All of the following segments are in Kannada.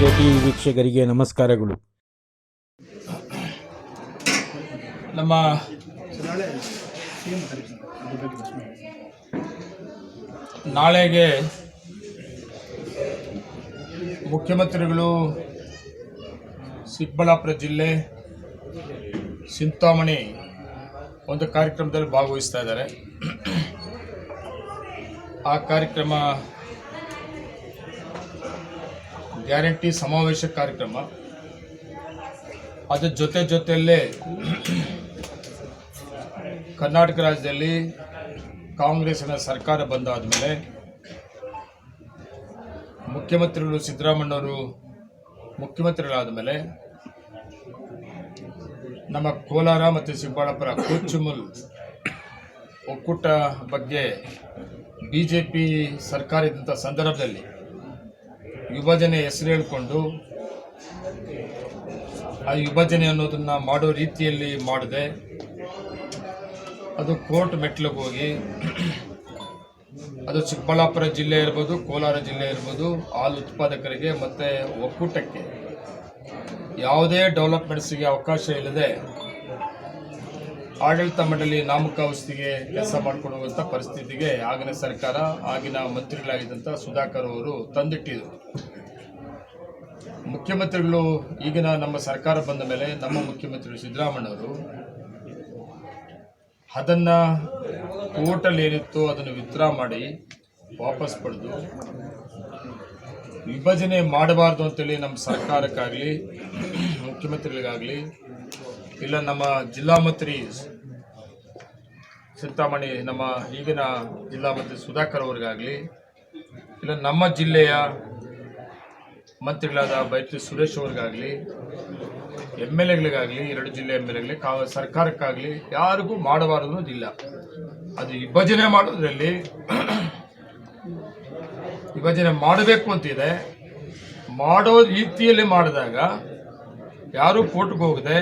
ಟಿ ವೀಕ್ಷಕರಿಗೆ ನಮಸ್ಕಾರಗಳು. ನಮ್ಮ ನಾಳೆಗೆ ಮುಖ್ಯಮಂತ್ರಿಗಳು ಚಿಕ್ಕಬಳ್ಳಾಪುರ ಜಿಲ್ಲೆ ಚಿಂತಾಮಣಿ ಒಂದು ಕಾರ್ಯಕ್ರಮದಲ್ಲಿ ಭಾಗವಹಿಸ್ತಾ ಇದ್ದಾರೆ. ಆ ಕಾರ್ಯಕ್ರಮ ಗ್ಯಾರಂಟಿ ಸಮಾವೇಶ ಕಾರ್ಯಕ್ರಮ. ಅದರ ಜೊತೆ ಜೊತೆಯಲ್ಲೇ ಕರ್ನಾಟಕ ರಾಜ್ಯದಲ್ಲಿ ಕಾಂಗ್ರೆಸ್ನ ಸರ್ಕಾರ ಬಂದಾದ ಮೇಲೆ ಮುಖ್ಯಮಂತ್ರಿಗಳು ಸಿದ್ದರಾಮಣ್ಣವರು ಮುಖ್ಯಮಂತ್ರಿಗಳಾದ ಮೇಲೆ ನಮ್ಮ ಕೋಲಾರ ಮತ್ತು ಚಿಕ್ಕಬಳ್ಳಾಪುರ ಕೊಚ್ಚುಮುಲ್ ಒಕ್ಕೂಟ ಬಗ್ಗೆ ಬಿ ಜೆ ಪಿ ಸರ್ಕಾರ ಇದ್ದಂಥ ಸಂದರ್ಭದಲ್ಲಿ ವಿಭಜನೆ ಹೆಸರು ಹೇಳಿಕೊಂಡು ಆ ವಿಭಜನೆ ಅನ್ನೋದನ್ನು ಮಾಡೋ ರೀತಿಯಲ್ಲಿ ಮಾಡಿದೆ. ಅದು ಕೋರ್ಟ್ ಮೆಟ್ಲಿಗೆ ಹೋಗಿ, ಅದು ಚಿಕ್ಕಬಳ್ಳಾಪುರ ಜಿಲ್ಲೆ ಇರ್ಬೋದು, ಕೋಲಾರ ಜಿಲ್ಲೆ ಇರ್ಬೋದು, ಹಾಲು ಉತ್ಪಾದಕರಿಗೆ ಮತ್ತು ಒಕ್ಕೂಟಕ್ಕೆ ಯಾವುದೇ ಡೆವಲಪ್ಮೆಂಟ್ಸಿಗೆ ಅವಕಾಶ ಇಲ್ಲದೆ ಆಡಳಿತ ಮಂಡಳಿ ನಾಮಕಾವಸ್ಥೆಗೆ ಕೆಲಸ ಮಾಡ್ಕೊಂಡು ಹೋಗುವಂಥ ಪರಿಸ್ಥಿತಿಗೆ ಆಗಿನ ಸರ್ಕಾರ, ಆಗಿನ ಮಂತ್ರಿಗಳಾಗಿದ್ದಂಥ ಸುಧಾಕರ್ ಅವರು ತಂದಿಟ್ಟಿದ್ರು. ಮುಖ್ಯಮಂತ್ರಿಗಳು ಈಗಿನ ನಮ್ಮ ಸರ್ಕಾರ ಬಂದ ಮೇಲೆ ನಮ್ಮ ಮುಖ್ಯಮಂತ್ರಿ ಸಿದ್ದರಾಮಣ್ಣವರು ಅದನ್ನು ಕೋರ್ಟಲ್ಲಿ ಏನಿತ್ತು ಅದನ್ನು ವಿತ್ಡ್ರಾ ಮಾಡಿ ವಾಪಸ್ ಪಡೆದು ವಿಭಜನೆ ಮಾಡಬಾರ್ದು ಅಂತೇಳಿ ನಮ್ಮ ಸರ್ಕಾರಕ್ಕಾಗಲಿ, ಮುಖ್ಯಮಂತ್ರಿಗಳಿಗಾಗಲಿ ಇಲ್ಲ, ನಮ್ಮ ಜಿಲ್ಲಾ ಮಂತ್ರಿ ಚಿಂತಾಮಣಿ ನಮ್ಮ ಈಗಿನ ಜಿಲ್ಲಾ ಮಂತ್ರಿ ಸುಧಾಕರ್ ಅವ್ರಿಗಾಗಲಿ, ಇಲ್ಲ, ನಮ್ಮ ಜಿಲ್ಲೆಯ ಮಂತ್ರಿಗಳಾದ ಬೈತಿ ಸುರೇಶ್ ಅವ್ರಿಗಾಗಲಿ ಎಂ ಎಲ್ ಎಗಳಿಗಾಗಲಿ, ಎರಡು ಜಿಲ್ಲೆ ಎಂ ಎಲ್ ಎಗಳಿಗೆ ಕಾ, ಸರ್ಕಾರಕ್ಕಾಗಲಿ ಯಾರಿಗೂ ಮಾಡಬಾರದು ಇಲ್ಲ ಅದು ವಿಭಜನೆ ಮಾಡೋದ್ರಲ್ಲಿ ವಿಭಜನೆ ಮಾಡಬೇಕು ಅಂತಿದೆ. ಮಾಡೋ ರೀತಿಯಲ್ಲಿ ಮಾಡಿದಾಗ ಯಾರೂ ಕೋರ್ಟ್ಗೆ ಹೋಗದೆ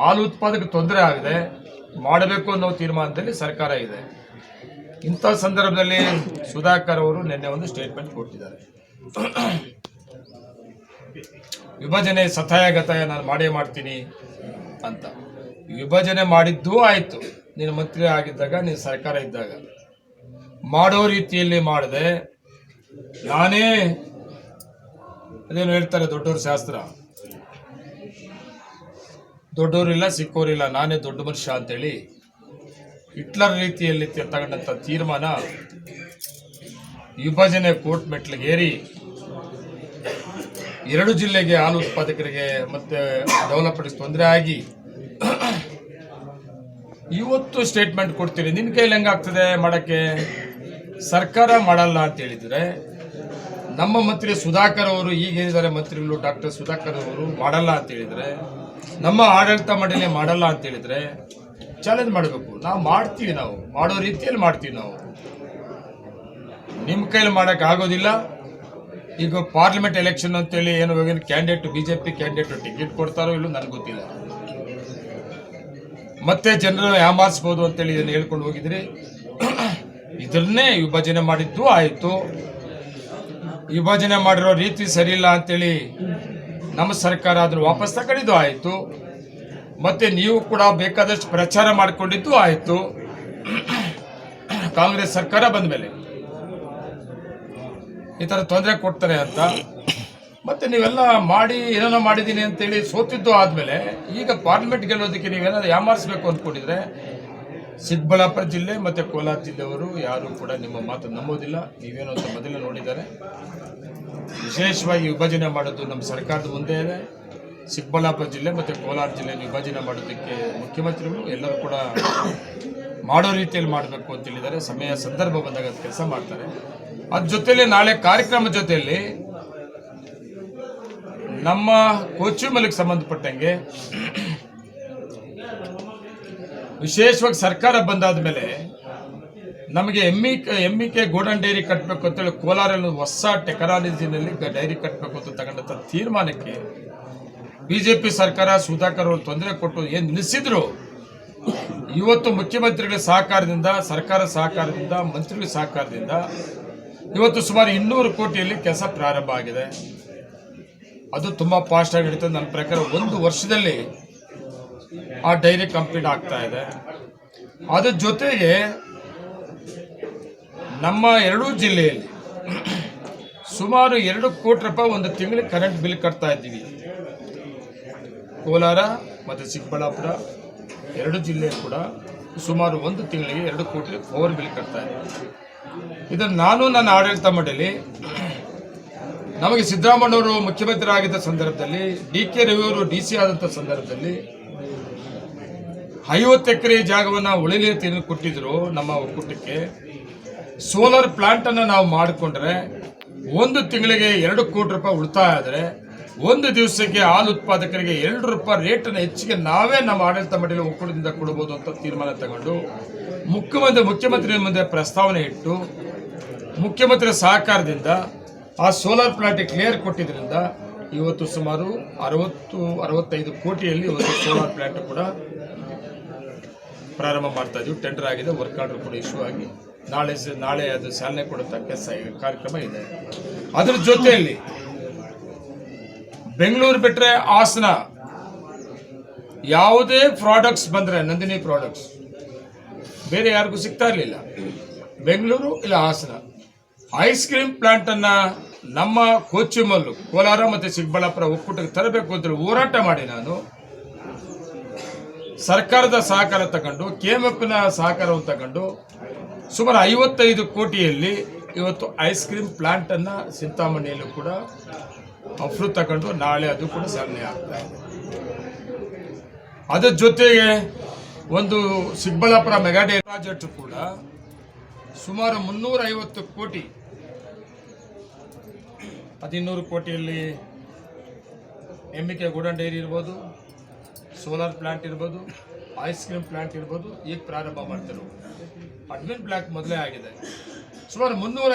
ಹಾಲು ಉತ್ಪಾದಕ ತೊಂದರೆ ಆಗದೆ ಮಾಡಬೇಕು ಅನ್ನೋ ತೀರ್ಮಾನದಲ್ಲಿ ಸರ್ಕಾರ ಇದೆ. ಇಂಥ ಸಂದರ್ಭದಲ್ಲಿ ಸುಧಾಕರ್ ಅವರು ನಿನ್ನೆ ಒಂದು ಸ್ಟೇಟ್ಮೆಂಟ್ ಕೊಟ್ಟಿದ್ದಾರೆ. ವಿಭಜನೆ ಸತಾಯ ಗತಾಯ ನಾನು ಮಾಡೇ ಮಾಡ್ತೀನಿ ಅಂತ. ವಿಭಜನೆ ಮಾಡಿದ್ದೂ ಆಯಿತು. ನೀನು ಮಂತ್ರಿ ಆಗಿದ್ದಾಗ, ನೀನು ಸರ್ಕಾರ ಇದ್ದಾಗ. ಮಾಡೋ ರೀತಿಯಲ್ಲಿ ಮಾಡದೆ, ನಾನೇ ಅದೇನು ಹೇಳ್ತಾರೆ ದೊಡ್ಡವ್ರ ಶಾಸ್ತ್ರ? ದೊಡ್ಡವರಿಲ್ಲ ಸಿಕ್ಕೋರಿಲ್ಲ ನಾನೇ ದೊಡ್ಡ ಮನುಷ್ಯ ಅಂತೇಳಿ ಹಿಟ್ಲರ್ ರೀತಿಯಲ್ಲಿ ತಗೊಂಡಂಥ ತೀರ್ಮಾನ ವಿಭಜನೆ ಕೋರ್ಟ್ ಮೆಟ್ಲಿಗೇರಿ ಎರಡು ಜಿಲ್ಲೆಗೆ ಹಾಲು ಉತ್ಪಾದಕರಿಗೆ ಮತ್ತೆ ಡೆವಲಪ್ಮೆಂಟ್ ತೊಂದರೆ ಆಗಿ ಇವತ್ತು ಸ್ಟೇಟ್ಮೆಂಟ್ ಕೊಡ್ತೀರಿ ನಿನ್ನ ಕೈಲಿ ಹೆಂಗಾಗ್ತದೆ ಮಾಡೋಕ್ಕೆ? ಸರ್ಕಾರ ಮಾಡಲ್ಲ ಅಂತ ಹೇಳಿದರೆ ನಮ್ಮ ಮಂತ್ರಿ ಸುಧಾಕರ್ ಅವರು ಈಗ ಹೇಳಿದ್ದಾರೆ, ಮಂತ್ರಿಗಳು ಡಾಕ್ಟರ್ ಸುಧಾಕರ್ ಅವರು ಮಾಡಲ್ಲ ಅಂತ ಹೇಳಿದ್ರೆ ನಮ್ಮ ಆಡಳಿತ ಮಂಡಳಿ ಮಾಡಲ್ಲ ಅಂತ ಹೇಳಿದ್ರೆ ಚಾಲೆಂಜ್ ಮಾಡಬೇಕು. ನಾವು ಮಾಡ್ತೀವಿ ನಾವು. ಮಾಡೋ ರೀತಿಯಲ್ಲಿ ಮಾಡ್ತೀವಿ ನಾವು. ನಿಮ್ಮ ಕೈಲಿ ಮಾಡಕ್ ಆಗೋದಿಲ್ಲ. ಈಗ ಪಾರ್ಲಿಮೆಂಟ್ ಎಲೆಕ್ಷನ್ ಅಂತೇಳಿ ಏನು ಕ್ಯಾಂಡಿಡೇಟ್ ಬಿಜೆಪಿ ಕ್ಯಾಂಡಿಡೇಟ್ ಟಿಕೆಟ್ ಕೊಡ್ತಾರೋ ಇಲ್ಲೋ ನನಗೆ ಗೊತ್ತಿಲ್ಲ. ಮತ್ತೆ ಜನರು ಯಾಮಾರಿಸ್ಬೋದು ಅಂತೇಳಿ ಇದನ್ನು ಹೇಳ್ಕೊಂಡು ಹೋಗಿದ್ರಿ. ಇದನ್ನೇ ವಿಭಜನೆ ಮಾಡಿದ್ದು ಆಯಿತು. ವಿಭಜನೆ ಮಾಡಿರೋ ರೀತಿ ಸರಿಯಿಲ್ಲ ಅಂತೇಳಿ ನಮ್ಮ ಸರ್ಕಾರ ಅದನ್ನು ವಾಪಸ್ ತಗೊಂಡಿದ್ದು ಆಯಿತು. ಮತ್ತೆ ನೀವು ಕೂಡ ಬೇಕಾದಷ್ಟು ಪ್ರಚಾರ ಮಾಡಿಕೊಂಡಿದ್ದು ಆಯಿತು. ಕಾಂಗ್ರೆಸ್ ಸರ್ಕಾರ ಬಂದ ಮೇಲೆ. ಈ ಥರ ತೊಂದರೆ ಕೊಡ್ತಾರೆ ಅಂತ. ಮತ್ತೆ ನೀವೆಲ್ಲ ಮಾಡಿ ಏನೇನೋ ಮಾಡಿದ್ದೀನಿ ಅಂತೇಳಿ ಸೋತಿದ್ದು ಆದಮೇಲೆ ಈಗ ಪಾರ್ಲಿಮೆಂಟ್ ಗೆಲ್ಲೋದಕ್ಕೆ ನೀವೇನಾದ್ರು ಯಾಮಾರಿಸ್ಬೇಕು ಅಂದ್ಕೊಂಡಿದ್ರೆ ಚಿಕ್ಕಬಳ್ಳಾಪುರ ಜಿಲ್ಲೆ ಮತ್ತು ಕೋಲಾರ ಜಿಲ್ಲೆಯವರು ಯಾರೂ ಕೂಡ ನಿಮ್ಮ ಮಾತು ನಂಬೋದಿಲ್ಲ. ನೀವೇನೋ ಅಂತ ಮೊದಲೇ ನೋಡಿದ್ದಾರೆ. ವಿಶೇಷವಾಗಿ ವಿಭಜನೆ ಮಾಡೋದು ನಮ್ಮ ಸರ್ಕಾರದ ಮುಂದೆ ಇದೆ. ಚಿಕ್ಕಬಳ್ಳಾಪುರ ಜಿಲ್ಲೆ ಮತ್ತು ಕೋಲಾರ ಜಿಲ್ಲೆ ವಿಭಜನೆ ಮಾಡೋದಕ್ಕೆ ಮುಖ್ಯಮಂತ್ರಿಗಳು ಎಲ್ಲರೂ ಕೂಡ ಮಾಡೋ ರೀತಿಯಲ್ಲಿ ಮಾಡಬೇಕು ಅಂತ ಹೇಳಿದ್ದಾರೆ. ಸಮಯ ಸಂದರ್ಭ ಬಂದಾಗ ಅದು ಕೆಲಸ ಮಾಡ್ತಾರೆ. ಅದ್ರ ಜೊತೆಯಲ್ಲಿ ನಾಳೆ ಕಾರ್ಯಕ್ರಮದ ಜೊತೆಯಲ್ಲಿ ನಮ್ಮ ಕೊಚ್ಚುಮಲಿಗೆ ಸಂಬಂಧಪಟ್ಟಂಗೆ ವಿಶೇಷವಾಗಿ ಸರ್ಕಾರ ಬಂದಾದ ಮೇಲೆ ನಮಗೆ ಎಮ್ಮಿ ಎಮ್ಮಿ ಕೆ ಗೋಡನ್ ಡೈರಿ ಕಟ್ಟಬೇಕು ಅಂತೇಳಿ ಕೋಲಾರಲ್ಲಿ ಹೊಸ ಟೆಕ್ನಾಲಜಿನಲ್ಲಿ ಡೈರಿ ಕಟ್ಟಬೇಕು ಅಂತ ತಗೊಂಡಂಥ ತೀರ್ಮಾನಕ್ಕೆ ಬಿ ಜೆ ಪಿ ಸರ್ಕಾರ, ಸುಧಾಕರ್ ಅವರು ತೊಂದರೆ ಕೊಟ್ಟು ಏನು ನಿಲ್ಲಿಸಿದ್ರು, ಇವತ್ತು ಮುಖ್ಯಮಂತ್ರಿಗಳ ಸಹಕಾರದಿಂದ, ಸರ್ಕಾರ ಸಹಕಾರದಿಂದ, ಮಂತ್ರಿಗಳ ಸಹಕಾರದಿಂದ ಇವತ್ತು ಸುಮಾರು ಇನ್ನೂರು ಕೋಟಿಯಲ್ಲಿ ಕೆಲಸ ಪ್ರಾರಂಭ ಆಗಿದೆ. ಅದು ತುಂಬ ಫಾಸ್ಟಾಗಿ ನಡೀತದೆ. ನನ್ನ ಪ್ರಕಾರ ಒಂದು ವರ್ಷದಲ್ಲಿ ಆ ಡೈರಿ ಕಂಪ್ಲೀಟ್ ಆಗ್ತಾ ಇದೆ. ಅದ್ರ ಜೊತೆಗೆ ನಮ್ಮ ಎರಡೂ ಜಿಲ್ಲೆಯಲ್ಲಿ ಸುಮಾರು ಎರಡು ಕೋಟಿ ರೂಪಾಯಿ ಒಂದು ತಿಂಗಳು ಕರೆಂಟ್ ಬಿಲ್ ಕಟ್ತಾ ಇದ್ದೀವಿ. ಕೋಲಾರ ಮತ್ತು ಚಿಕ್ಕಬಳ್ಳಾಪುರ ಎರಡು ಜಿಲ್ಲೆ ಕೂಡ ಸುಮಾರು ಒಂದು ತಿಂಗಳಿಗೆ ಎರಡು ಕೋಟಿ ಪವರ್ ಬಿಲ್ ಕಟ್ತಾ ಇದ್ದೀವಿ ಇದನ್ನು ನಾನು ನನ್ನ ಆಡಳಿತ ಮಂಡಳಿ ನಮಗೆ ಸಿದ್ದರಾಮಣ್ಣವರು ಮುಖ್ಯಮಂತ್ರಿ ಆಗಿದ್ದ ಸಂದರ್ಭದಲ್ಲಿ ಡಿ ಕೆ ರವಿಯವರು ಡಿ ಸಿ ಆದಂಥ ಸಂದರ್ಭದಲ್ಲಿ ಐವತ್ತು ಎಕರೆ ಜಾಗವನ್ನು ಉಳಿಲಿ ತಿನ್ನು ಕೊಟ್ಟಿದ್ರು ನಮ್ಮ ಒಕ್ಕೂಟಕ್ಕೆ. ಸೋಲಾರ್ ಪ್ಲಾಂಟನ್ನು ನಾವು ಮಾಡಿಕೊಂಡ್ರೆ ಒಂದು ತಿಂಗಳಿಗೆ ಎರಡು ಕೋಟಿ ರೂಪಾಯಿ ಉಳಿತಾಯ ಆದರೆ ಒಂದು ದಿವಸಕ್ಕೆ ಹಾಲು ಉತ್ಪಾದಕರಿಗೆ ಎರಡು ರೂಪಾಯಿ ರೇಟನ್ನು ಹೆಚ್ಚಿಗೆ ನಾವೇ ನಮ್ಮ ಆಡಳಿತ ಮಂಡಳಿ ಒಕ್ಕೂಟದಿಂದ ಕೊಡ್ಬೋದು ಅಂತ ತೀರ್ಮಾನ ತಗೊಂಡು ಮುಖ್ಯಮಂತ್ರಿ ಮುಖ್ಯಮಂತ್ರಿ ಮುಂದೆ ಪ್ರಸ್ತಾವನೆ ಇಟ್ಟು ಮುಖ್ಯಮಂತ್ರಿ ಸಹಕಾರದಿಂದ ಆ ಸೋಲಾರ್ ಪ್ಲಾಂಟ್ ಕ್ಲಿಯರ್ ಕೊಟ್ಟಿದ್ದರಿಂದ ಇವತ್ತು ಸುಮಾರು ಅರವತ್ತು ಅರವತ್ತೈದು ಕೋಟಿಯಲ್ಲಿ ಒಂದು ಸೋಲಾರ್ ಪ್ಲಾಂಟ್ ಕೂಡ ಪ್ರಾರಂಭ ಮಾಡ್ತಾ ಇದ್ದೀವಿ ಟೆಂಡರ್ ಆಗಿದೆ ವರ್ಕ್ ಆರ್ಡರ್ ಕೂಡ ಇಶ್ಯೂ ಆಗಿ. ನಾಳೆ ನಾಳೆ ಅದು ಚಾಲನೆ ಕೊಡುವಂತ ಕೆಲಸ ಕಾರ್ಯಕ್ರಮ ಇದೆ. ಅದರ ಜೊತೆಯಲ್ಲಿ ಬೆಂಗಳೂರು ಬಿಟ್ಟರೆ ಹಾಸನ, ಯಾವುದೇ ಪ್ರಾಡಕ್ಟ್ಸ್ ಬಂದರೆ, ನಂದಿನಿ ಪ್ರಾಡಕ್ಟ್ಸ್ ಬೇರೆ ಯಾರಿಗೂ ಸಿಗ್ತಾ ಇರಲಿಲ್ಲ. ಬೆಂಗಳೂರು ಇಲ್ಲ ಹಾಸನ. ಐಸ್ ಕ್ರೀಮ್ ಪ್ಲಾಂಟ್ ಅನ್ನ ನಮ್ಮ ಕೋಚಿಮಲ್ಲು ಕೋಲಾರ ಮತ್ತು ಚಿಕ್ಕಬಳ್ಳಾಪುರ ಒಕ್ಕೂಟಕ್ಕೆ ತರಬೇಕು ಅಂತ ಹೋರಾಟ ಮಾಡಿ ನಾನು. ಸರ್ಕಾರದ ಸಹಕಾರ ತಗೊಂಡು, ಕೆಎಂಎಫ್ನ ಸಹಕಾರವನ್ನು ತಗೊಂಡು ಸುಮಾರು ಐವತ್ತೈದು ಕೋಟಿಯಲ್ಲಿ ಇವತ್ತು ಐಸ್ ಕ್ರೀಮ್ ಪ್ಲಾಂಟನ್ನು ಚಿಂತಾಮಣಿಯಲ್ಲೂ ಕೂಡ ಅಫ್ರು ತಗೊಂಡು ನಾಳೆ ಅದು ಕೂಡ ಚಾಲನೆ ಆಗ್ತಾ ಇದೆ. ಅದರ ಜೊತೆಗೆ ಒಂದು ಚಿಕ್ಕಬಳ್ಳಾಪುರ ಮೆಗಾ ಡೈರಿ ಪ್ರಾಜೆಕ್ಟ್ ಕೂಡ ಸುಮಾರು ಮುನ್ನೂರ ಐವತ್ತು ಕೋಟಿ ಹದಿನೂರು ಕೋಟಿಯಲ್ಲಿ ಎಮ್ಮಿಕೆ ಗೋಡನ್ ಡೈರಿ ಇರ್ಬೋದು ಸೋಲಾರ್ ಪ್ಲಾಂಟ್ ಇರ್ಬೋದು ಐಸ್ ಕ್ರೀಮ್ ಪ್ಲಾಂಟ್ ಇರ್ಬೋದು, ಈಗ ಪ್ರಾರಂಭ ಮಾಡ್ತಾರೆ ಅಡ್ಮಿನ್ ಬ್ಲಾಕ್ ಮೊದಲೇ ಆಗಿದೆ. ಸುಮಾರು ಮುನ್ನೂರ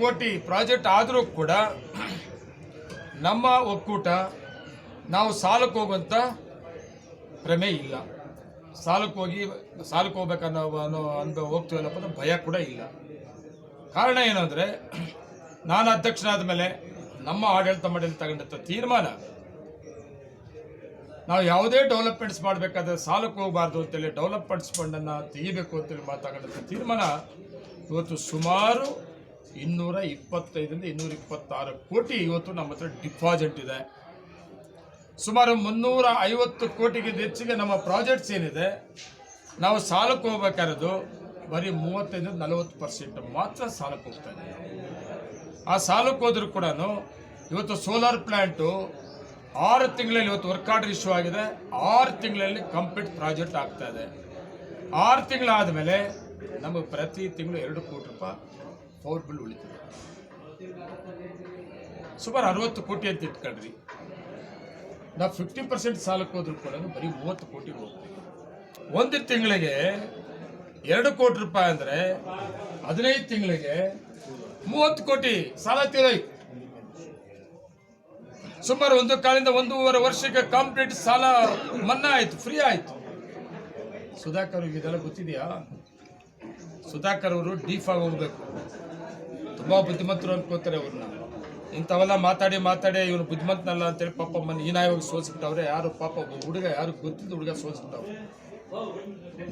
ಕೋಟಿ ಪ್ರಾಜೆಕ್ಟ್ ಆದರೂ ಕೂಡ ನಮ್ಮ ಒಕ್ಕೂಟ ನಾವು ಸಾಲಕ್ಕೆ ಹೋಗುವಂಥ ಭ್ರಮೆ ಇಲ್ಲ. ಸಾಲಕ್ಕೆ ಹೋಗಿ, ಸಾಲಕ್ಕೆ ಹೋಗ್ಬೇಕನ್ನೋ ಅನ್ನೋ ಅನ್ಭವ ಹೋಗ್ತೀವಲ್ಲಪ್ಪ ಅಂದ್ರೆ ಭಯ ಕೂಡ ಇಲ್ಲ. ಕಾರಣ ಏನಂದರೆ ನಾನು ಅಧ್ಯಕ್ಷನಾದ ಮೇಲೆ ನಮ್ಮ ಆಡಳಿತ ಮಂಡಳಿ ತಗೊಂಡಂಥ ತೀರ್ಮಾನ ನಾವು ಯಾವುದೇ ಡೆವಲಪ್ಮೆಂಟ್ಸ್ ಮಾಡಬೇಕಾದ್ರೆ ಸಾಲಕ್ಕೆ ಹೋಗಬಾರ್ದು ಅಂತೇಳಿ ಡೆವಲಪ್ಮೆಂಟ್ಸ್ ಫಂಡನ್ನು ತೆಗಿಬೇಕು ಅಂತೇಳಿ ಮಾತಾಡೋಂಥ ತೀರ್ಮಾನ ಇವತ್ತು ಸುಮಾರು ಇನ್ನೂರ ಇಪ್ಪತ್ತೈದರಿಂದ ಇನ್ನೂರ ಇಪ್ಪತ್ತಾರು ಕೋಟಿ ಇವತ್ತು ನಮ್ಮ ಹತ್ರ ಡಿಪಾಸಿಟ್ ಇದೆ. ಸುಮಾರು ಮುನ್ನೂರ ಐವತ್ತು ಕೋಟಿಗಿಂತ ಹೆಚ್ಚಿಗೆ ನಮ್ಮ ಪ್ರಾಜೆಕ್ಟ್ಸ್ ಏನಿದೆ, ನಾವು ಸಾಲಕ್ಕೆ ಹೋಗ್ಬೇಕಾಗಿರೋದು ಬರೀ ಮೂವತ್ತೈದರಿಂದ ನಲವತ್ತು ಪರ್ಸೆಂಟ್ ಮಾತ್ರ ಸಾಲಕ್ಕೆ ಹೋಗ್ತಾ ಇದೆ. ಆ ಸಾಲಕ್ಕೆ ಹೋದರೂ ಕೂಡ ಇವತ್ತು ಸೋಲಾರ್ ಪ್ಲ್ಯಾಂಟು ಆರು ತಿಂಗಳಲ್ಲಿ ಇವತ್ತು ವರ್ಕ್ ಆರ್ಡರ್ ಇಶ್ಯೂ ಆಗಿದೆ. ಆರು ತಿಂಗಳಲ್ಲಿ ಕಂಪ್ಲೀಟ್ ಪ್ರಾಜೆಕ್ಟ್ ಆಗ್ತಾ ಇದೆ. ಆರು ತಿಂಗಳಾದ ಮೇಲೆ ನಮಗೆ ಪ್ರತಿ ತಿಂಗಳು ಎರಡು ಕೋಟಿ ರೂಪಾಯಿ ಪವರ್ ಬಿಲ್ ಉಳಿತದೆ. ಸುಮಾರು ಅರವತ್ತು ಕೋಟಿ ಅಂತ ಇಟ್ಕೊಳ್ರಿ ನಾವು ಫಿಫ್ಟಿ ಪರ್ಸೆಂಟ್ ಸಾಲಕ್ಕೆ ಹೋದ್ರೂ ಕೂಡ ಬರೀ ಮೂವತ್ತು ಕೋಟಿಗೆ ಹೋಗ್ತೀವಿ ಒಂದು ತಿಂಗಳಿಗೆ ಎರಡು ಕೋಟಿ ರೂಪಾಯಿ ಅಂದರೆ ಹದಿನೈದು ತಿಂಗಳಿಗೆ ಮೂವತ್ತು ಕೋಟಿ ಸಾಲ ತೀರೋಯ್ತು. ಸುಮಾರು ಒಂದು ಕಾಲಿಂದ ಒಂದೂವರೆ ವರ್ಷಕ್ಕೆ ಕಂಪ್ಲೀಟ್ ಸಾಲ ಮನ್ನಾ ಆಯ್ತು ಫ್ರೀ ಆಯ್ತು. ಸುಧಾಕರ್ ಇದೆಲ್ಲ ಗೊತ್ತಿದೆಯಾ? ಸುಧಾಕರ್ ಅವರು ಡೀಫ್ ಆಗಿ ಹೋಗ್ಬೇಕು. ತುಂಬ ಬುದ್ಧಿಮಂತರು ಅನ್ಕೋತಾರೆ ಅವ್ರನ್ನ. ಇಂಥವೆಲ್ಲ ಮಾತಾಡಿ ಮಾತಾಡಿ ಇವನು ಬುದ್ಧಿಮಂತನಲ್ಲ ಅಂತೇಳಿ ಪಾಪ ಮನೆ ಹೀನಾಯವಾಗಿ ಸೋಸಿಬಿಟ್ಟವ್ರೆ ಯಾರು ಪಾಪ ಹುಡುಗ, ಯಾರು ಗೊತ್ತಿದ್ದ ಹುಡುಗ ಸೋಸಿಬಿಟ್ಟವ್ರೆ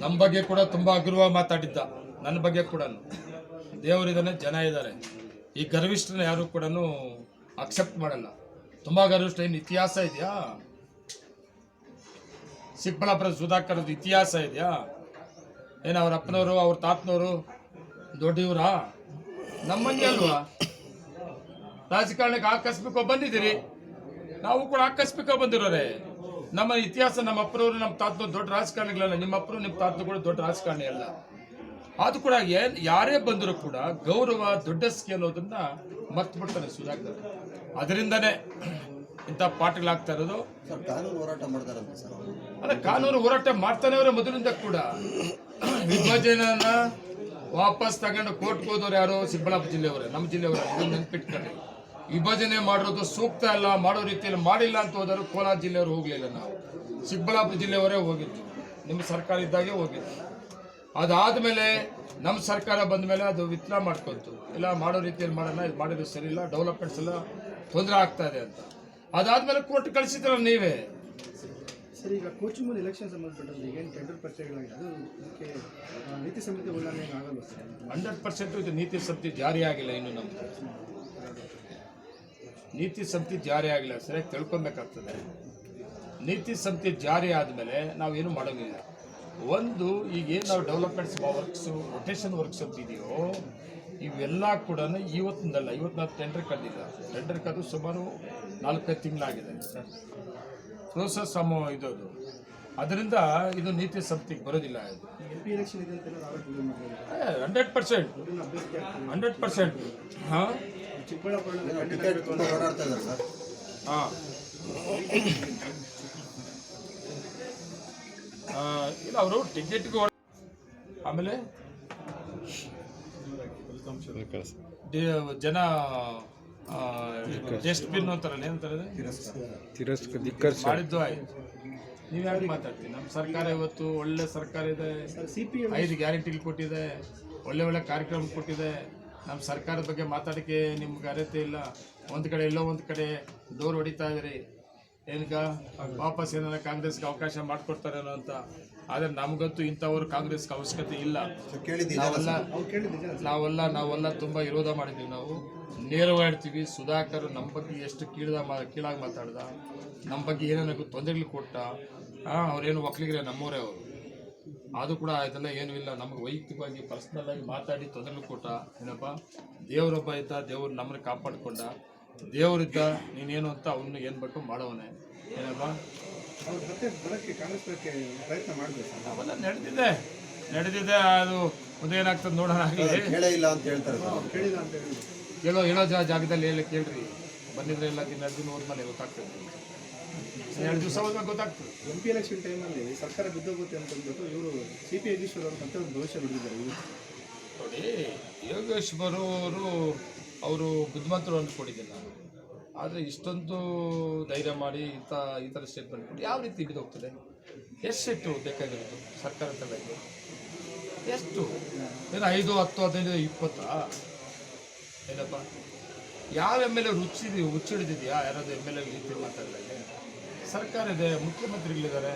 ನಮ್ಮ ಬಗ್ಗೆ ಕೂಡ ತುಂಬಾ ಅಗ್ರವಾಗಿ ಮಾತಾಡಿದ್ದ. ನನ್ನ ಬಗ್ಗೆ ಕೂಡ ದೇವರಿದ್ದಾನೆ ಜನ ಇದ್ದಾರೆ. ಈ ಗರ್ವಿಷ್ಠನ ಯಾರು ಕೂಡ ಅಕ್ಸೆಪ್ಟ್ ಮಾಡಲ್ಲ. ತುಂಬಾ ಗರ್ವಿಸ್ ಏನು ಇತಿಹಾಸ ಇದೆಯಾ? ಚಿಕ್ಕಬಳ್ಳಾಪುರ ಸುಧಾಕರದ ಇತಿಹಾಸ ಇದೆಯಾ? ಏನು ಅವ್ರ ಅಪ್ಪನವರು, ಅವ್ರ ತಾತನವರು ಇವರಾ ನಮ್ಮಂಗೆ ಅಲ್ವಾ? ರಾಜಕಾರಣಕ್ಕೆ ಆಕಸ್ಮಿಕ ಬಂದಿದ್ದೀರಿ. ನಾವು ಕೂಡ ಆಕಸ್ಮಿಕ ಬಂದಿರೋರೆ. ನಮ್ಮ ಇತಿಹಾಸ ನಮ್ಮ ಅಪ್ಪನವರು, ನಮ್ಮ ತಾತನವರು ದೊಡ್ಡ ರಾಜಕಾರಣಿಗಳಲ್ಲ. ನಿಮ್ಮ ಅಪ್ಪರು, ನಿಮ್ಮ ತಾತನ ಕೂಡ ದೊಡ್ಡ ರಾಜಕಾರಣಿ ಅಲ್ಲ. ಅದು ಕೂಡ ಏನ್ ಯಾರೇ ಬಂದರೂ ಕೂಡ ಗೌರವ ದೊಡ್ಡಸ್ಕಿ ಅನ್ನೋದನ್ನ ಮರ್ತು ಬಿಡ್ತಾರೆ ಸುಧಾಕರ್. ಅದರಿಂದನೇ ಇಂಥ ಪಾಠಗಳಾಗ್ತಾ ಇರೋದು. ಕಾನೂನು ಹೋರಾಟ ಮಾಡ್ತಾರಂತೆ ಸರ್ ಅಲ್ಲ ಕಾನೂನು ಹೋರಾಟ ಮಾಡ್ತಾನೆ ಅವರ ಮೊದಲಿಂದ ಕೂಡ. ವಿಭಜನೆಯನ್ನ ವಾಪಸ್ ತಗೊಂಡು ಕೋರ್ಟ್ಗೆ ಹೋದವ್ರು ಯಾರು? ಚಿಕ್ಕಬಳ್ಳಾಪುರ ಜಿಲ್ಲೆಯವರೇ ನಮ್ಮ ಜಿಲ್ಲೆಯವರೇ. ಇದನ್ನ ನೆನ್ಪಿಟ್ಕೊಳ್ಳಿ. ವಿಭಜನೆ ಮಾಡಿರೋದು ಸೂಕ್ತ ಅಲ್ಲ ಮಾಡೋ ರೀತಿಯಲ್ಲಿ ಮಾಡಿಲ್ಲ ಅಂತ ಹೋದರು ಕೋಲಾರ ಜಿಲ್ಲೆಯವರು ಹೋಗಲಿಲ್ಲ ನಾವು. ಚಿಕ್ಕಬಳ್ಳಾಪುರ ಜಿಲ್ಲೆಯವರೇ ಹೋಗಿದ್ದು ನಿಮ್ಮ ಸರ್ಕಾರ ಇದ್ದಾಗೆ ಹೋಗಿದ್ದು ಅದಾದ್ಮೇಲೆ ನಮ್ಮ ಸರ್ಕಾರ ಬಂದ ಮೇಲೆ ಅದು ವಿತ್ಡ್ರಾ ಮಾಡ್ಕೊಂತು. ಇಲ್ಲ ಮಾಡೋ ರೀತಿಯಲ್ಲಿ ಮಾಡೋಣ ಇದು ಮಾಡಿದ್ರೆ ಸರಿ ಇಲ್ಲ ಡೆವಲಪ್ಮೆಂಟ್ಸ್ ಎಲ್ಲ ತೊಂದರೆ ಆಗ್ತಾ ಇದೆ ಅಂತ. ಅದಾದಮೇಲೆ ಕೋರ್ಟ್ ಕಳಿಸಿದ್ರ ನೀವೇ? ಸರ್ ಈಗ ಕೋಚಿಂಗ್ ಎಲೆಕ್ಷನ್ ಸಂಬಂಧಪಟ್ಟಂತೆ ಟೆಂಡರ್ ಅದು ಇದಕ್ಕೆ ನೀತಿ ಸಂಹಿತೆ ಉಲ್ಲಂಘನೆ ಆಗಲ್ಲ ಸರ್? ಹಂಡ್ರೆಡ್ ಪರ್ಸೆಂಟ್ ಇದು ನೀತಿ ಸಮಿತಿ ಜಾರಿ ಆಗಿಲ್ಲ ಇನ್ನು ನಮ್ಮ ನೀತಿ ಸಮಿತಿ ಜಾರಿ ಆಗಿಲ್ಲ ಸರಿಯಾಗಿ ತಿಳ್ಕೊಬೇಕಾಗ್ತದೆ. ನೀತಿ ಸಮಿತಿ ಜಾರಿ ಆದಮೇಲೆ ನಾವೇನು ಮಾಡೋಂಗಿಲ್ಲ. ಒಂದು ಈಗ ಏನು ನಾವು ಡೆವಲಪ್ಮೆಂಟ್ಸ್ ವರ್ಕ್ಸು ರೊಟೇಷನ್ ವರ್ಕ್ಸ್ ಅಂತಿದೆಯೋ ಇವೆಲ್ಲ ಕೂಡ ಇವತ್ತಿನಲ್ಲ ಇವತ್ತು ನಾವು ಟೆಂಡರ್ ಕರೆದಿಲ್ಲ ಟೆಂಡರ್ ಕರೆದು ಸುಮಾರು ನಾಲ್ಕೈದು ತಿಂಗಳಾಗಿದೆ. ಪ್ರೋಸೆಸ್ ಅಮೋ ಇದದು. ಅದರಿಂದ ಇದು ನೀತಿ ಸಂಸ್ಥೆಗೆ ಬರೋದಿಲ್ಲ ಇದು. ಇದೆ ಇದು ಹಂಡ್ರೆಡ್ ಪರ್ಸೆಂಟ್ ಹಂಡ್ರೆಡ್ ಪರ್ಸೆಂಟ್ ಹಾಂ? ಚಿಕ್ಕಬಳ್ಳಾಪುರದಲ್ಲಿ ಇಲ್ಲ ಅವರು ಟಿಕೆಟ್ ಆಮೇಲೆ ಜನ ಡಸ್ಟ್ಬಿನ್ ಅಂತಾರಲ್ಲ ಏನಂತಾರೆ ಮಾಡಿದ್ದು ಆಯ್ತು. ನೀವು ಯಾರು ಮಾತಾಡ್ತೀವಿ ನಮ್ಮ ಸರ್ಕಾರ ಇವತ್ತು ಒಳ್ಳೆ ಸರ್ಕಾರ ಇದೆ. ಐದು ಗ್ಯಾರಂಟಿ ಕೊಟ್ಟಿದೆ. ಒಳ್ಳೆ ಒಳ್ಳೆ ಕಾರ್ಯಕ್ರಮ ಕೊಟ್ಟಿದೆ. ನಮ್ಮ ಸರ್ಕಾರದ ಬಗ್ಗೆ ಮಾತಾಡಕ್ಕೆ ನಿಮ್ಗೆ ಅರ್ಹತೆ ಇಲ್ಲ. ಒಂದು ಕಡೆ ಎಲ್ಲೋ ಒಂದು ಕಡೆ ಡೋರ್ ಹೊಡಿತಾ ಇದ್ರಿ. ಏನಕ್ಕ? ವಾಪಸ್ ಏನಾರ ಕಾಂಗ್ರೆಸ್ಗೆ ಅವಕಾಶ ಮಾಡಿಕೊಡ್ತಾರೇನೋ ಅಂತ. ಆದರೆ ನಮಗಂತೂ ಇಂಥವ್ರು ಕಾಂಗ್ರೆಸ್ಗೆ ಅವಶ್ಯಕತೆ ಇಲ್ಲ. ನಾವೆಲ್ಲ ನಾವೆಲ್ಲ ನಾವೆಲ್ಲ ತುಂಬ ವಿರೋಧ ಮಾಡಿದ್ವಿ ನಾವು. ನೇರವಾಗಿ ಹೇಳ್ತೀವಿ ಸುಧಾಕರ್ ನಮ್ಮ ಬಗ್ಗೆ ಎಷ್ಟು ಕೀಳ್ದ ಮಾ ಕೀಳಾಗಿ ಮಾತಾಡ್ದ ನಮ್ಮ ಬಗ್ಗೆ ಏನೇನಕ್ಕೂ ತೊಂದರೆಗಳು ಕೊಟ್ಟ ಹಾಂ ಅವ್ರೇನು ಒಕ್ಕಲಿಗರೆ ನಮ್ಮೂರೇ ಅವರು. ಅದು ಕೂಡ ಇದೆಲ್ಲ ಏನೂ ಇಲ್ಲ. ನಮಗೆ ವೈಯಕ್ತಿಕವಾಗಿ ಪರ್ಸ್ನಲ್ ಆಗಿ ಮಾತಾಡಿ ತೊಂದರೆಗಳು ಕೊಟ್ಟ ಏನಪ್ಪ? ದೇವರೊಬ್ಬ ಇದ್ದ ದೇವ್ರು ನಮ್ಮನ್ನ ಕಾಪಾಡ್ಕೊಂಡ ದೇವರಿದ್ದ ನೀನೇನು ಅಂತ ಅವನು ಏನು ಬೇಕು ಮಾಡೋವನೆ. ಏನಪ್ಪ? ಅವ್ರು ಪ್ರಯತ್ನ ಮಾಡಬೇಕು ಸರ್. ಅವೆಲ್ಲ ನಡೆದಿದೆ. ನಡೆದಿದೆ ಅದು ಮುಂದೆ ಏನಾಗ್ತದೆ ನೋಡೋಣ ಇಲ್ಲ ಅಂತ ಹೇಳ್ತಾರೆ ಅವ್ರು ಹೇಳೋ. ಹೇಳೋ ಜಾ ಜಾಗದಲ್ಲಿ ಹೇಳಿ ಕೇಳ್ರಿ. ಬಂದಿದ್ರೆ ಎಲ್ಲ ದಿನ ಎರಡು ದಿನ ಹೋದ್ಮೇಲೆ ಗೊತ್ತಾಗ್ತದೆ. ಎರಡು ದಿವಸ ಹೋದ್ಮೇಲೆ ಗೊತ್ತಾಗ್ತದೆ. ಎಂ ಪಿ ಎಲೆಕ್ಷನ್ ಟೈಮಲ್ಲಿ ಸರ್ಕಾರ ಬಿದ್ದೋಗುತ್ತೆ ಅಂತ ಅಂದ್ಬಿಟ್ಟು ಇವರು ಸಿ ಪಿ ಯೋಗೇಶ್ವರ್ ಅವರು ಒಂದು ಭವಿಷ್ಯ ಬಿಡಿದ್ದಾರೆ ನೋಡಿ ಯೋಗೇಶ್ ಬರೋರು ಅವರು ಬುದ್ಧಿವಂತರು ಅಂದ್ಕೊಂಡಿದ್ದೆ ನಾನು ಆದರೆ ಇಷ್ಟೊಂದು ಧೈರ್ಯ ಮಾಡಿ ಇಂಥ, ಈ ಥರ ಸ್ಟೇಟ್ಮೆಂಟ್ ಕೊಟ್ಟು ಯಾವ ರೀತಿ ಹಿಡಿದು ಹೋಗ್ತದೆ? ಎಷ್ಟು ಸೀಟು ಬೇಕಾಗಿರೋದು ಸರ್ಕಾರ ತಲೆಗೆ ಎಷ್ಟು? ಏನು ಐದು, ಹತ್ತು, ಹದಿನೈದು, ಇಪ್ಪತ್ತಾ? ಏನಪ್ಪ? ಯಾವ ಎಂ ಎಲ್ ಎ ಹುಚ್ಚಿದ ಹುಚ್ಚಿಡಿದೆಯಾ ಯಾರಾದರೂ ಎಂ ಎಲ್ ಎ ರೀತಿ ಮಾತಾಡಿದಾಗ? ಸರ್ಕಾರ ಇದೆ, ಮುಖ್ಯಮಂತ್ರಿಗಳಿದ್ದಾರೆ,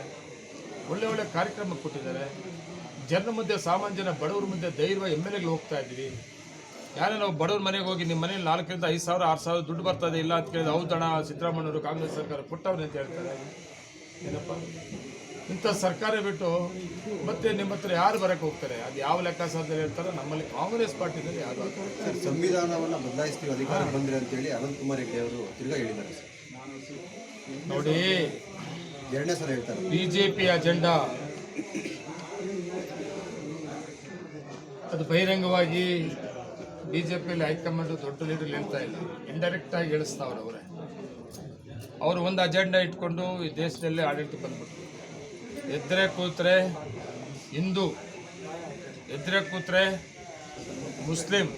ಒಳ್ಳೆ ಒಳ್ಳೆ ಕಾರ್ಯಕ್ರಮ ಕೊಟ್ಟಿದ್ದಾರೆ. ಜನರ ಮಧ್ಯೆ, ಸಾಮಾನ್ಯ ಜನ, ಬಡವರ ಮಧ್ಯೆ ಧೈರ್ಯ, ಎಂ ಎಲ್ ಎಗಳು ಹೋಗ್ತಾ ಇದ್ದೀವಿ ಯಾರೇ ನಾವು ಬಡವ್ರ ಮನೆಗೆ ಹೋಗಿ ನಿಮ್ಮ ಮನೇಲಿ ನಾಲ್ಕರಿಂದ ಐದು ಸಾವಿರ ಆರು ಸಾವಿರ ದುಡ್ಡು ಬರ್ತದೆ ಇಲ್ಲ ಅಂತ ಕೇಳಿದ್ರೆ ಹೌದಣ ಸಿದ್ದರಾಮಯ್ಯವರು ಕಾಂಗ್ರೆಸ್ ಸರ್ಕಾರ ಕೊಟ್ಟವ್ರೆ ಅಂತ ಹೇಳ್ತಾರೆ. ಏನಪ್ಪ? ಇಂಥ ಸರ್ಕಾರ ಬಿಟ್ಟು ಮತ್ತೆ ನಿಮ್ಮ ಹತ್ರ ಯಾರು ಬರಕ್ಕೆ ಹೋಗ್ತಾರೆ? ಅದು ಯಾವ ಲೆಕ್ಕಾಚಾರದಲ್ಲಿ ಹೇಳ್ತಾರೆ ನಮ್ಮಲ್ಲಿ ಕಾಂಗ್ರೆಸ್ ಪಾರ್ಟಿನಲ್ಲಿ ಯಾರು ಸರ್ ಸಂವಿಧಾನವನ್ನು ಬದಲಾಯಿಸ್ತೀವಿ ಅಧಿಕಾರ ಬಂದ್ರೆ ಅಂತೇಳಿ ಅನಂತ್ ಕುಮಾರ್ ಹೆಗ್ಡೆ ಅವರು ತಿರ್ಗಾ ಹೇಳಿದ್ದಾರೆ ನೋಡಿ ಎರಡನೇ ಸಲ ಹೇಳ್ತಾರೆ. ಬಿಜೆಪಿ ಅಜೆಂಡಾ ಅದು ಬಹಿರಂಗವಾಗಿ ಬಿಜೆಪಿಯಲ್ಲಿ ಹೈಕಮಾಂಡ್ ದೊಡ್ಡ ಲೀಡರ್ ಹೇಳ್ತಾ ಇಲ್ಲ. ಇಂಡೈರೆಕ್ಟ್ ಆಗಿ ಹೇಳಿಸ್ತಾವ್ರೆ ಅವರೇ. ಅವರು ಒಂದು ಅಜೆಂಡಾ ಇಟ್ಕೊಂಡು ಈ ದೇಶದಲ್ಲಿ ಆಡಳಿತ ಬಂದ್ಬಿಟ್ರು. ಎದ್ರೆ ಕೂತ್ರೆ ಹಿಂದೂ, ಎದ್ರೆ ಕೂತ್ರೆ ಮುಸ್ಲಿಂ,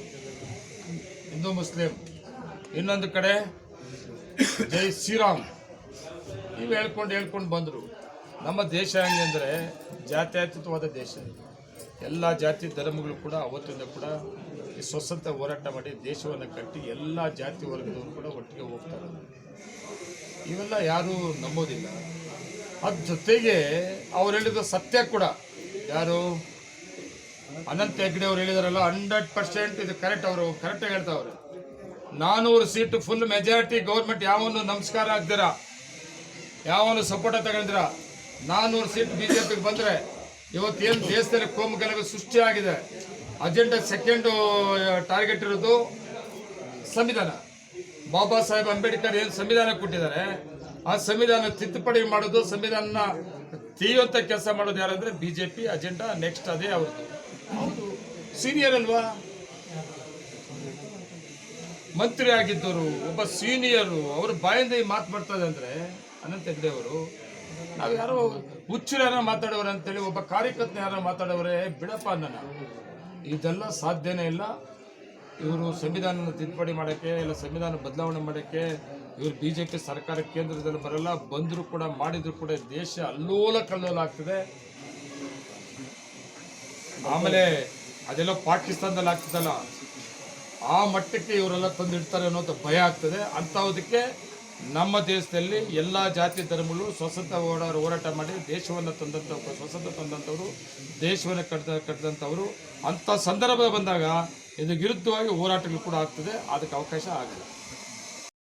ಹಿಂದೂ ಮುಸ್ಲಿಂ, ಇನ್ನೊಂದು ಕಡೆ ಜೈ ಶ್ರೀರಾಮ್. ನೀವು ಹೇಳ್ಕೊಂಡು ಹೇಳ್ಕೊಂಡು ಬಂದರು. ನಮ್ಮ ದೇಶ ಹೆಂಗೆ ಅಂದರೆ ಜಾತ್ಯತೀತವಾದ ದೇಶ. ಎಲ್ಲ ಜಾತಿ ಧರ್ಮಗಳು ಕೂಡ ಅವತ್ತಿಂದ ಕೂಡ ಈ ಹೋರಾಟ ಮಾಡಿ ದೇಶವನ್ನು ಕಟ್ಟಿ ಎಲ್ಲ ಜಾತಿ ವರ್ಗದವರು ಕೂಡ ಒಟ್ಟಿಗೆ ಹೋಗ್ತಾರೆ ಇವೆಲ್ಲ ಯಾರೂ ನಂಬೋದಿಲ್ಲ. ಅದ್ರ ಜೊತೆಗೆ ಅವ್ರು ಹೇಳಿದ ಸತ್ಯ ಕೂಡ. ಯಾರು? ಅನಂತ ಹೆಗ್ಡೆ ಅವ್ರು ಹೇಳಿದಾರಲ್ಲ ಹಂಡ್ರೆಡ್ ಪರ್ಸೆಂಟ್ ಇದು ಕರೆಕ್ಟ್ ಅವರು ಕರೆಕ್ಟಾಗಿ ಹೇಳ್ತಾವ್ರೆ. ನಾನೂರು ಸೀಟು ಫುಲ್ ಮೆಜಾರಿಟಿ ಗೌರ್ಮೆಂಟ್ ಯಾವನು ನಮಸ್ಕಾರ ಆಗ್ದಿರ ಯಾವನು ಸಪೋರ್ಟ ತಗೊಂಡಿರ ನಾನ್ನೂರು ಸೀಟ್ ಬಿಜೆಪಿಗೆ ಬಂದರೆ ಇವತ್ತೇನು ದೇಶದಲ್ಲಿ ಕೋಮು ಗಲಭೆ ಸೃಷ್ಟಿಯಾಗಿದೆ ಅಜೆಂಡಾ ಸೆಕೆಂಡ್ ಟಾರ್ಗೆಟ್ ಇರೋದು ಸಂವಿಧಾನ. ಬಾಬಾ ಸಾಹೇಬ್ ಅಂಬೇಡ್ಕರ್ ಏನು ಸಂವಿಧಾನ ಕೊಟ್ಟಿದ್ದಾರೆ, ಆ ಸಂವಿಧಾನ ತಿದ್ದುಪಡಿ ಮಾಡೋದು ಸಂವಿಧಾನ ತೀಯುವಂತ ಕೆಲಸ ಮಾಡೋದು ಯಾರಂದ್ರೆ ಬಿಜೆಪಿ, ಅಜೆಂಡಾ ನೆಕ್ಸ್ಟ್ ಅದೇ ಅವ್ರದ್ದು. ಸೀನಿಯರ್ ಅಲ್ವಾ? ಮಂತ್ರಿ ಆಗಿದ್ದವರು, ಒಬ್ಬ ಸೀನಿಯರು ಅವ್ರ ಬಾಯಿಂದ ಮಾತು ಬರ್ತದೆ ಅಂದರೆ, ಅನಂತ ಹೆಗ್ಡೆ ಅವರು, ನಾವು ಯಾರೋ ಹುಚ್ಚರ ಮಾತಾಡೋರು ಅಂತೇಳಿ, ಒಬ್ಬ ಕಾರ್ಯಕರ್ತನ ಯಾರೋ ಮಾತಾಡೋರೇ ಬಿಡಪ್ಪ ನನ್ನ ಇದೆಲ್ಲ ಸಾಧ್ಯನೇ ಇಲ್ಲ. ಇವರು ಸಂವಿಧಾನ ತಿದ್ದುಪಡಿ ಮಾಡೋಕ್ಕೆ ಇಲ್ಲ ಸಂವಿಧಾನ ಬದಲಾವಣೆ ಮಾಡೋಕ್ಕೆ ಇವರು ಬಿ ಜೆ ಪಿ ಸರ್ಕಾರ ಕೇಂದ್ರದಲ್ಲಿ ಬರಲ್ಲ. ಬಂದರೂ ಕೂಡ ಮಾಡಿದ್ರು ಕೂಡ ದೇಶ ಅಲ್ಲೋಲ ಕಲ್ಲೋಲ ಆಗ್ತದೆ. ಆಮೇಲೆ ಅದೆಲ್ಲ ಪಾಕಿಸ್ತಾನದಲ್ಲಿ ಆಗ್ತದಲ್ಲ. ಆ ಮಟ್ಟಕ್ಕೆ ಇವರೆಲ್ಲ ತಂದಿಡ್ತಾರೆ ಅನ್ನೋದು ಭಯ ಆಗ್ತದೆ. ಅಂಥವುದಕ್ಕೆ ನಮ್ಮ ದೇಶದಲ್ಲಿ ಎಲ್ಲ ಜಾತಿ ಧರ್ಮಗಳು ಸ್ವತಂತ್ರ ಹೋರಾಟ ಹೋರಾಟ ಮಾಡಿ ದೇಶವನ್ನು ತಂದಂಥ ಸ್ವತಂತ್ರ ತಂದಂಥವ್ರು ದೇಶವನ್ನು ಕಟ್ಟ ಕಟ್ಟಿದಂಥವ್ರು ಅಂಥ ಸಂದರ್ಭ ಬಂದಾಗ ಇದು ವಿರುದ್ಧವಾಗಿ ಹೋರಾಟಗಳು ಕೂಡ ಆಗ್ತದೆ. ಅದಕ್ಕೆ ಅವಕಾಶ ಆಗಲ್ಲ.